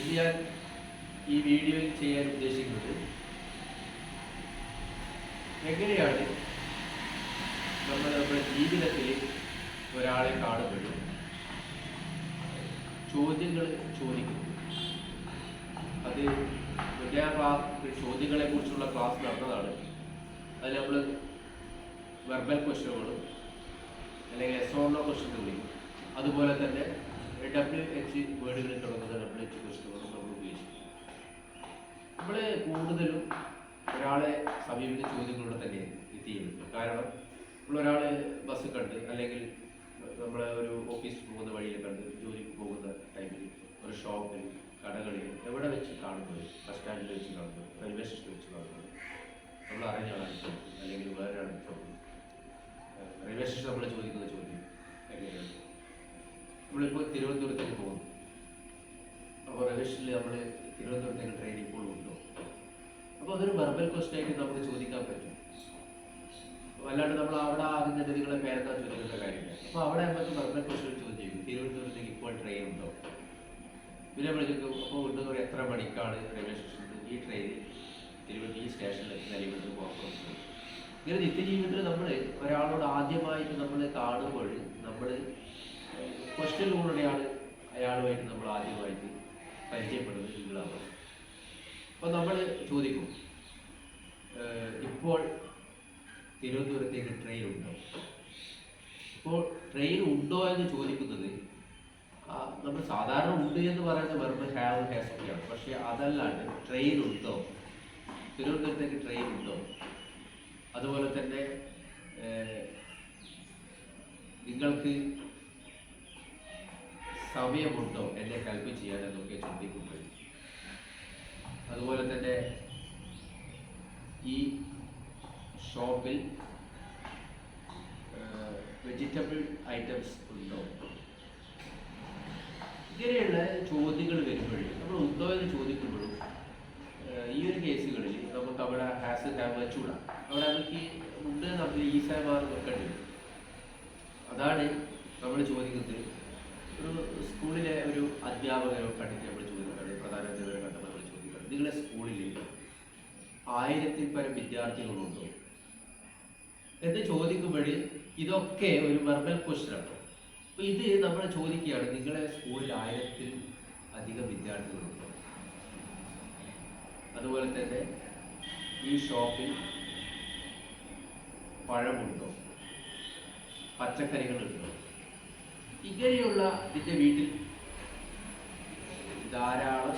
ഇത് ഞാൻ ഈ വീഡിയോയിൽ ചെയ്യാൻ ഉദ്ദേശിക്കുന്നത് എങ്ങനെയാണ് നമ്മൾ നമ്മുടെ ജീവിതത്തിൽ ഒരാളെ കാണുമ്പോഴും ചോദ്യങ്ങൾ ചോദിക്കുന്നു. അത് വിദ്യാ ക്ലാസ് ചോദ്യങ്ങളെ കുറിച്ചുള്ള ക്ലാസ് നടന്നതാണ്. അതിൽ നമ്മൾ വെർബൽ ക്വസ്റ്റ്യനുകളും അല്ലെങ്കിൽ എസ് ഓർണോ ക്വസ്റ്റ്യൻ വിളിക്കും അതുപോലെ തന്നെ ഡബ്ല്യു എച്ച് വേർഡുകളിൽ തുടങ്ങുന്ന ഡബ്ല്യു എച്ച് ക്വസ്റ്റുകളും നമ്മൾ ഉപയോഗിക്കും നമ്മൾ കൂടുതലും ഒരാളെ സമീപിക്കുന്ന ചോദ്യങ്ങളിലൂടെ തന്നെ ഇത് കാരണം നമ്മളൊരാൾ ബസ് കണ്ട് അല്ലെങ്കിൽ നമ്മൾ ഒരു ഓഫീസിൽ പോകുന്ന വഴിയിൽ കണ്ട് ജോലിക്ക് പോകുന്ന ടൈമിൽ ഒരു ഷോപ്പിൽ കടകളിൽ എവിടെ വെച്ച് കാണുന്നത്? ബസ് സ്റ്റാൻഡിൽ വെച്ച് കാണുന്നത്? റെയിൽവേ സ്റ്റേഷനിൽ വെച്ച് കാണുന്നത്? നമ്മൾ അറിഞ്ഞ ആളാണ് അല്ലെങ്കിൽ വേറൊരാളാണ് റെയിൽവേ സ്റ്റേഷൻ നമ്മൾ ചോദിക്കുന്ന ചോദ്യം എങ്ങനെയാണ്? നമ്മളിപ്പോൾ തിരുവനന്തപുരത്തേക്ക് പോകുന്നു. അപ്പോൾ സ്റ്റേഷനിൽ നമ്മൾ തിരുവനന്തപുരത്തേക്ക് ട്രെയിൻ ഇപ്പോൾ ഉണ്ടോ അപ്പോൾ അതൊരു വെർബൽ ക്വസ്റ്റൻ ആയിട്ട് നമുക്ക് ചോദിക്കാൻ പറ്റും. അല്ലാണ്ട് നമ്മൾ അവിടെ തന്നെ നിങ്ങളെ പേരെന്താ ചോദിക്കേണ്ട കാര്യമില്ല. അപ്പോൾ അവിടെ നമുക്ക് വെർബൽ ക്വസ്റ്റൻ ചോദിക്കും തിരുവനന്തപുരത്തേക്ക് ഇപ്പോൾ ട്രെയിൻ ഉണ്ടോ? പിന്നെ വിളിക്കും അപ്പോൾ ഉണ്ടെന്ന് പറയും എത്ര മണിക്കാണ് റെയിൽവേ സ്റ്റേഷനിൽ ഈ ട്രെയിൻ തിരുവനന്തപുരം ഈ സ്റ്റേഷനിൽ നിലവിൽ പോകാൻ ഇങ്ങനെ നിത്യജീവിതത്തിൽ നമ്മൾ ഒരാളോട് ആദ്യമായിട്ട് നമ്മൾ കാണുമ്പോൾ നമ്മൾ ക്വസ്റ്റ്യനിലൂടെയാണ് അയാളുമായിട്ട് നമ്മൾ ആദ്യമായിട്ട് പരിചയപ്പെടുന്നത് ഇല്ലാതെ അപ്പോൾ നമ്മൾ ചോദിക്കും ഇപ്പോൾ തിരുവനന്തപുരത്തേക്ക് ട്രെയിൻ ഉണ്ടോ? ഇപ്പോൾ ട്രെയിൻ ഉണ്ടോ എന്ന് ചോദിക്കുന്നത് നമ്മൾ സാധാരണ ഉണ്ട് എന്ന് പറയുന്ന വെറുതെ ഹാവ് ഹാസ് ഒക്കെയാണ് പക്ഷേ അതല്ലാണ്ട് ട്രെയിൻ ഉണ്ടോ? തിരുവനന്തപുരത്തേക്ക് ട്രെയിൻ ഉണ്ടോ? അതുപോലെ തന്നെ നിങ്ങൾക്ക് സമയമുണ്ടോ എന്നെ ഹെൽപ്പ് ചെയ്യാൻ എന്നൊക്കെ ചിന്തിക്കുമ്പോൾ. അതുപോലെ തന്നെ ഈ ഷോപ്പിൽ വെജിറ്റബിൾ ഐറ്റംസ് ഉണ്ടോ? ഇങ്ങനെയുള്ള ചോദ്യങ്ങൾ വരുമ്പോഴും നമ്മൾ ഉണ്ടോ എന്ന് ചോദിക്കുമ്പോഴും ഈ ഒരു കേസുകളിൽ നമുക്ക് അവിടെ ഹാസ് ഹാവ് വെച്ചുകൂടാ അവിടെ നമുക്ക് ഉണ്ട് നമ്മൾ ഈസാമാർ വെക്കേണ്ടി വരും അതാണ് നമ്മൾ ചോദിക്കുന്നത്. ഒരു സ്കൂളിലെ ഒരു അധ്യാപകരോ കണ്ടിട്ട് നമ്മൾ പ്രധാന അധ്യാപകരെ കണ്ടപ്പോൾ നമ്മൾ നിങ്ങളുടെ സ്കൂളിൽ ആയിരത്തിൽ പരം വിദ്യാർത്ഥികളുണ്ടോ? എന്ന് ചോദിക്കുമ്പോഴേ ഇതൊക്കെ ഒരു വെർബൽ ക്വസ്റ്റ്യൻ ആണ് അപ്പൊ ഇത് നമ്മൾ ചോദിക്കുകയാണ് നിങ്ങളുടെ സ്കൂളിൽ ആയിരത്തിൽ അധികം വിദ്യാർത്ഥികളുണ്ടോ? അതുപോലെ തന്നെ ഈ ഷോപ്പിൽ പഴമുണ്ടോ? പച്ചക്കറികളുണ്ടോ? ഇങ്ങനെയുള്ള നിന്റെ വീട്ടിൽ ധാരാളം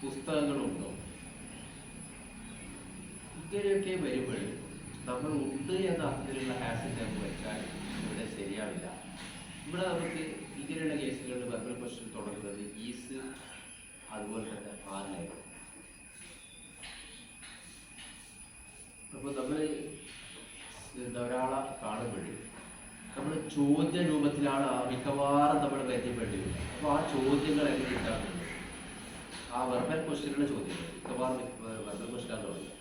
പുസ്തകങ്ങളുണ്ടോ? ഇങ്ങനെയൊക്കെ വരുമ്പോൾ നമ്മൾ ഉണ്ട് എന്ന അർത്ഥത്തിലുള്ള ഹാസിന്റെ വെച്ചാൽ ഇവിടെ ശരിയാവില്ല. ഇവിടെ നമുക്ക് ഇങ്ങനെയുള്ള കേസുകളിൽ വെർബൽ ക്വസ്റ്റ്യൻ തുടങ്ങുന്നത് ഈസ് അതുപോലെ തന്നെ ആറിലായിരുന്നു അപ്പോൾ നമ്മൾ എന്താ ഒരാളെ കാണുമ്പോൾ നമ്മൾ ചോദ്യ രൂപത്തിലാണ് മിക്കവാറും നമ്മൾ പരിചയപ്പെട്ടിരുന്നത് അപ്പോൾ ആ ചോദ്യങ്ങൾ എങ്ങനെ ഉണ്ടാകുന്നത് ആ വെർബൽ ക്വസ്റ്റ്യനുള്ള ചോദ്യങ്ങൾ. മിക്കവാറും വെർബൽ ക്വസ്റ്റ്യൻ തുടങ്ങുന്നത്.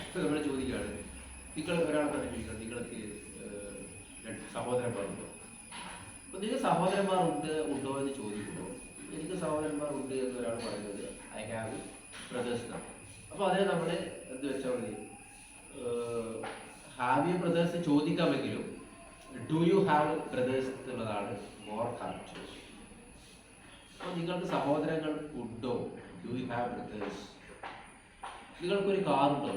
ഇപ്പൊ നമ്മൾ ചോദിക്കുകയാണ് നിങ്ങൾ ഒരാളെ തന്നെ ചോദിക്കണം. നിങ്ങൾക്ക് രണ്ട് സഹോദരന്മാരുണ്ടോ? അപ്പൊ നിങ്ങൾ സഹോദരന്മാർ ഉണ്ട് ഉണ്ടോ എന്ന് ചോദിക്കുമ്പോൾ എനിക്ക് സഹോദരന്മാർ ഉണ്ട് എന്ന് ഒരാൾ പറയുന്നത് ഐ ഹാവ് ബ്രദേഴ്സ് അപ്പൊ അതിനെ നമ്മൾ എന്ത് വെച്ചാൽ മതി? ഹാവ് യു ബ്രദേഴ്സ് ചോദിക്കാമെങ്കിലും ഡു യു ഹാവ് ബ്രദേഴ്സ് എന്നുള്ളതാണ് മോർ കറക്റ്റ് അപ്പോൾ നിങ്ങൾക്ക് സഹോദരങ്ങൾ ഉണ്ടോ? ഡു യു ഹാവ് ബ്രദേഴ്സ് നിങ്ങൾക്കൊരു ഉണ്ടോ?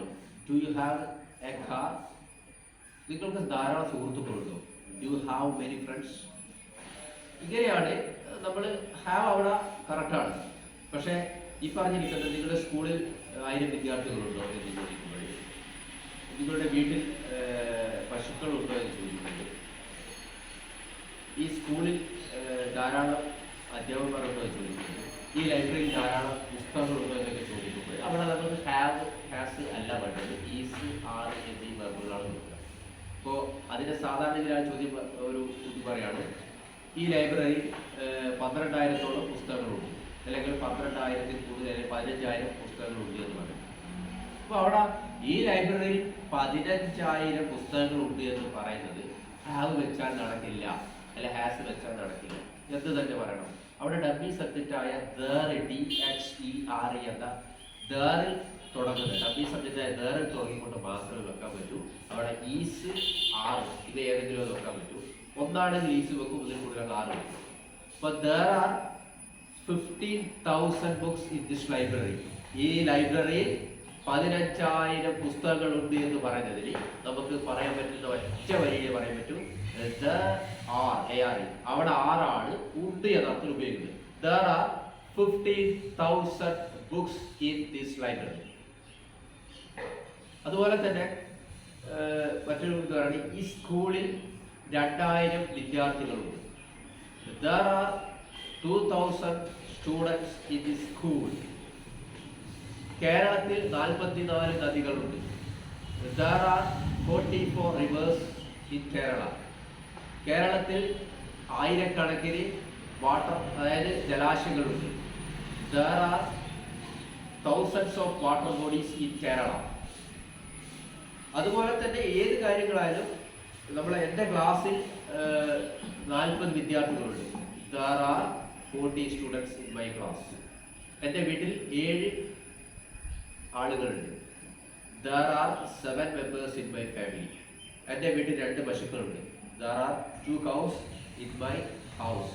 Do you have a car നിങ്ങൾക്ക് ധാരാളം സുഹൃത്തുക്കളുണ്ടോ ഡു ഹാവ് മെനി ഫ്രണ്ട്സ് ഇങ്ങനെയാണ് നമ്മൾ ഹാവ് അവിടെ കറക്റ്റാണ് പക്ഷേ ഈ പറഞ്ഞിരിക്കുന്നത് നിങ്ങളുടെ സ്കൂളിൽ ആയിരം വിദ്യാർത്ഥികളുണ്ടോ എന്ന് ചോദിക്കുമ്പോൾ നിങ്ങളുടെ വീട്ടിൽ പശുക്കളുണ്ടോ എന്ന് ചോദിക്കുന്നുണ്ട്. ഈ സ്കൂളിൽ ധാരാളം അധ്യാപകരുണ്ടോ എന്ന് ചോദിക്കുന്നുണ്ട്. ഈ ലൈബ്രറിയിൽ ധാരാളം പുസ്തകങ്ങളുണ്ടോ എന്നൊക്കെ ചോദിക്കുമ്പോൾ അവിടെ നമുക്ക് ഹാവ് ഹാസ് അല്ല വേണ്ടത്. ഈസ് ആർ എന്നീ വെർബുകളാണ് കൊടുക്കുക. അപ്പോൾ അതിന്റെ സാധാരണ ഇതിൽ ചോദ്യം ഒരു പറയാണ് ഈ ലൈബ്രറി പന്ത്രണ്ടായിരത്തോളം പുസ്തകങ്ങളുണ്ട്. അല്ലെങ്കിൽ പന്ത്രണ്ടായിരത്തിൽ കൂടുതൽ അല്ലെങ്കിൽ പതിനഞ്ചായിരം പുസ്തകങ്ങളുണ്ട് എന്ന് പറയും. അപ്പോൾ അവിടെ ഈ ലൈബ്രറിയിൽ പതിനഞ്ചായിരം പുസ്തകങ്ങൾ ഉണ്ട് എന്ന് പറയുന്നത് ഹാവ് വെച്ചാൽ നടക്കില്ല അല്ല ഹാസ് വെച്ചാൽ നടക്കില്ല. എന്ത് തന്നെ പറയണം. അവിടെ ഡബി സബ്ജക്റ്റ് ആയ ഡി എച്ച് ഇ ആർ എന്ന ദറിൽ തുടങ്ങുന്നത്. ഡബി സബ്ജക്റ്റ് ആയ ദേറിൽ തുടങ്ങിക്കൊണ്ട് മാത്രമേ വെക്കാൻ പറ്റൂ. അവിടെ ഈസ് ആർ ഇത് ഏതെങ്കിലും വെക്കാൻ പറ്റൂ. ഒന്നാണെങ്കിൽ ഈസ് വെക്കും ഇതിൽ കൂടുതൽ ആറ് വെക്കും അപ്പൊ are fifteen thousand books in this library ഈ ലൈബ്രറിയിൽ പതിനഞ്ചായിരം പുസ്തകങ്ങളുണ്ട് എന്ന് പറയുന്നതിൽ നമുക്ക് പറയാൻ പറ്റുന്ന ഒറ്റ വരിയെ പറയാൻ പറ്റും. ആർ അവിടെ ആറാണ് ഉണ്ട് എന്ന അർത്ഥത്തിൽ ഉപയോഗിക്കുന്നത്. ബുക്സ് ഇൻ ദിസ് ലൈബ്രറി അതുപോലെ തന്നെ മറ്റൊരു പറയുകയാണ് ഈ സ്കൂളിൽ രണ്ടായിരം വിദ്യാർത്ഥികളുണ്ട്. There are two thousand students in the school കേരളത്തിൽ നാൽപ്പത്തിനാല് നദികളുണ്ട്. Forty four rivers in Kerala കേരളത്തിൽ ആയിരക്കണക്കിന് വാട്ടർ അതായത് ജലാശയങ്ങളുണ്ട്. There are thousands of water bodies in Kerala അതുപോലെ തന്നെ ഏത് കാര്യങ്ങളായാലും നമ്മൾ എന്റെ ക്ലാസ്സിൽ നാൽപ്പത് വിദ്യാർത്ഥികളുണ്ട്. There are forty students in my class എന്റെ വീട്ടിൽ ഏഴ് ആളുകളുണ്ട്. There are seven members in my family എന്റെ വീട്ടിൽ രണ്ട് പശുക്കളുണ്ട്. There are two cows in my house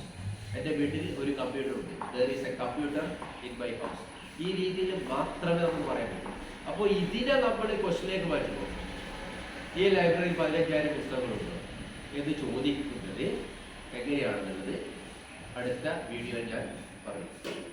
എന്റെ വീട്ടിൽ ഒരു കമ്പ്യൂട്ടർ ഉണ്ട്. There is a computer in my house ഈ രീതിയിൽ മാത്രമേ നമുക്ക് പറയാൻ പറ്റൂ. അപ്പോൾ ഇതിനെ നമ്മൾ ക്വസ്റ്റിലേക്ക് മാറ്റുമ്പോൾ ഈ ലൈബ്രറിയിൽ പതിനഞ്ചായിരം പുസ്തകങ്ങളുണ്ട്? എന്ന് ചോദിക്കുന്നത് എങ്ങനെയാണെന്നുള്ളത് അടുത്ത വീഡിയോ ഞാൻ പറയും.